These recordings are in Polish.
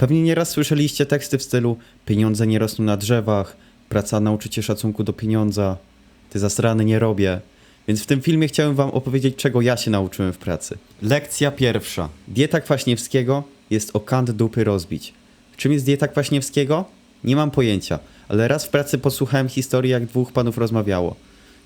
Pewnie nieraz słyszeliście teksty w stylu pieniądze nie rosną na drzewach, praca nauczy cię szacunku do pieniądza, ty zasrany nie robię. Więc w tym filmie chciałem wam opowiedzieć, czego ja się nauczyłem w pracy. Lekcja pierwsza. Dieta Kwaśniewskiego jest o kant dupy rozbić. Czym jest dieta Kwaśniewskiego? Nie mam pojęcia, ale raz w pracy posłuchałem historii, jak dwóch panów rozmawiało.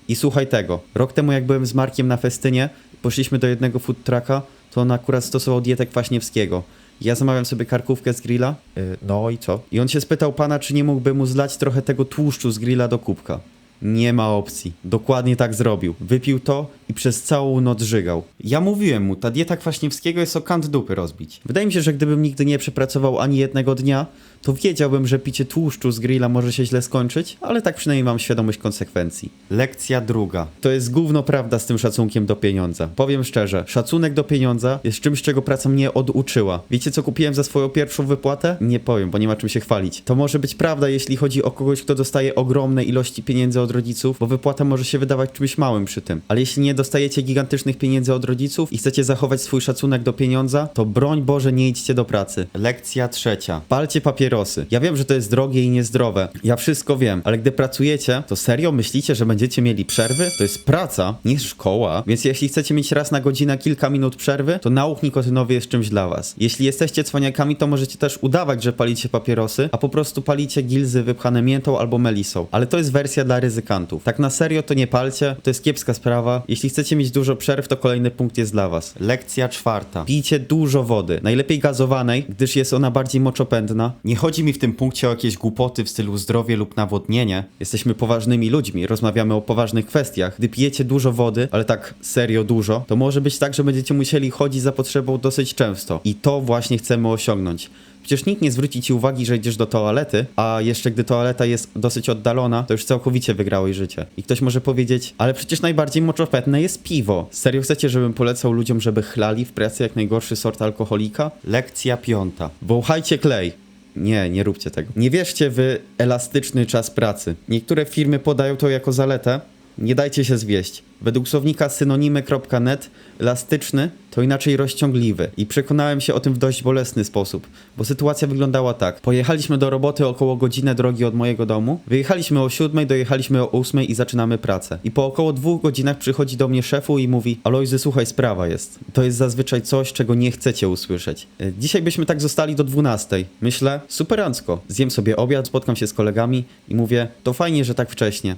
I słuchaj tego. Rok temu, jak byłem z Markiem na festynie, poszliśmy do jednego food trucka, to on akurat stosował dietę Kwaśniewskiego. Ja zamawiam sobie karkówkę z grilla. Yy, no i co? I on się spytał pana, czy nie mógłby mu zlać trochę tego tłuszczu z grilla do kubka. Nie ma opcji. Dokładnie tak zrobił. Wypił to i przez całą noc żygał. Ja mówiłem mu, ta dieta Kwaśniewskiego jest o kant dupy rozbić. Wydaje mi się, że gdybym nigdy nie przepracował ani jednego dnia, to wiedziałbym, że picie tłuszczu z grilla może się źle skończyć, ale tak przynajmniej mam świadomość konsekwencji. Lekcja druga. To jest gówno prawda z tym szacunkiem do pieniądza. Powiem szczerze, szacunek do pieniądza jest czymś, czego praca mnie oduczyła. Wiecie, co kupiłem za swoją pierwszą wypłatę? Nie powiem, bo nie ma czym się chwalić. To może być prawda, jeśli chodzi o kogoś, kto dostaje ogromne ilości pieniędzy od rodziców, bo wypłata może się wydawać czymś małym przy tym. Ale jeśli nie dostajecie gigantycznych pieniędzy od rodziców i chcecie zachować swój szacunek do pieniądza, to broń Boże nie idźcie do pracy. Lekcja trzecia. Palcie papierosy. Ja wiem, że to jest drogie i niezdrowe. Ja wszystko wiem, ale gdy pracujecie, to serio myślicie, że będziecie mieli przerwy? To jest praca, nie szkoła, więc jeśli chcecie mieć raz na godzinę kilka minut przerwy, to nauk nikotynowy jest czymś dla was. Jeśli jesteście cwaniakami, to możecie też udawać, że palicie papierosy, a po prostu palicie gilzy wypchane miętą albo melisą. Ale to jest wersja dla ryzykantów. Tak na serio to nie palcie, to jest kiepska sprawa. Jeśli chcecie mieć dużo przerw, to kolejny punkt jest dla was. Lekcja czwarta. Pijcie dużo wody, najlepiej gazowanej, gdyż jest ona bardziej moczopędna. Nie chodzi mi w tym punkcie o jakieś głupoty w stylu zdrowie lub nawodnienie. Jesteśmy poważnymi ludźmi, rozmawiamy o poważnych kwestiach. Gdy pijecie dużo wody, ale tak serio dużo, to może być tak, że będziecie musieli chodzić za potrzebą dosyć często. I to właśnie chcemy osiągnąć. Przecież nikt nie zwróci ci uwagi, że idziesz do toalety, a jeszcze gdy toaleta jest dosyć oddalona, to już całkowicie wygrałeś życie. I ktoś może powiedzieć, ale przecież najbardziej moczopędne jest piwo. Serio chcecie, żebym polecał ludziom, żeby chlali w pracy jak najgorszy sort alkoholika? Lekcja piąta. Wąchajcie klej. Nie, nie róbcie tego. Nie wierzcie w elastyczny czas pracy. Niektóre firmy podają to jako zaletę. Nie dajcie się zwieść. Według słownika synonimy.net elastyczny to inaczej rozciągliwy i przekonałem się o tym w dość bolesny sposób, bo sytuacja wyglądała tak. Pojechaliśmy do roboty około godzinę drogi od mojego domu, wyjechaliśmy o 7, dojechaliśmy o 8 i zaczynamy pracę. I po około dwóch godzinach przychodzi do mnie szefu i mówi Alojzy, słuchaj, sprawa jest. To jest zazwyczaj coś, czego nie chcecie usłyszeć. E, Dzisiaj byśmy tak zostali do 12. Myślę, superancko. Zjem sobie obiad, spotkam się z kolegami i mówię, to fajnie, że tak wcześnie.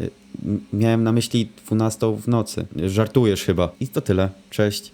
Y, Miałem na myśli 12 w nocy. Żartujesz chyba. I to tyle. Cześć.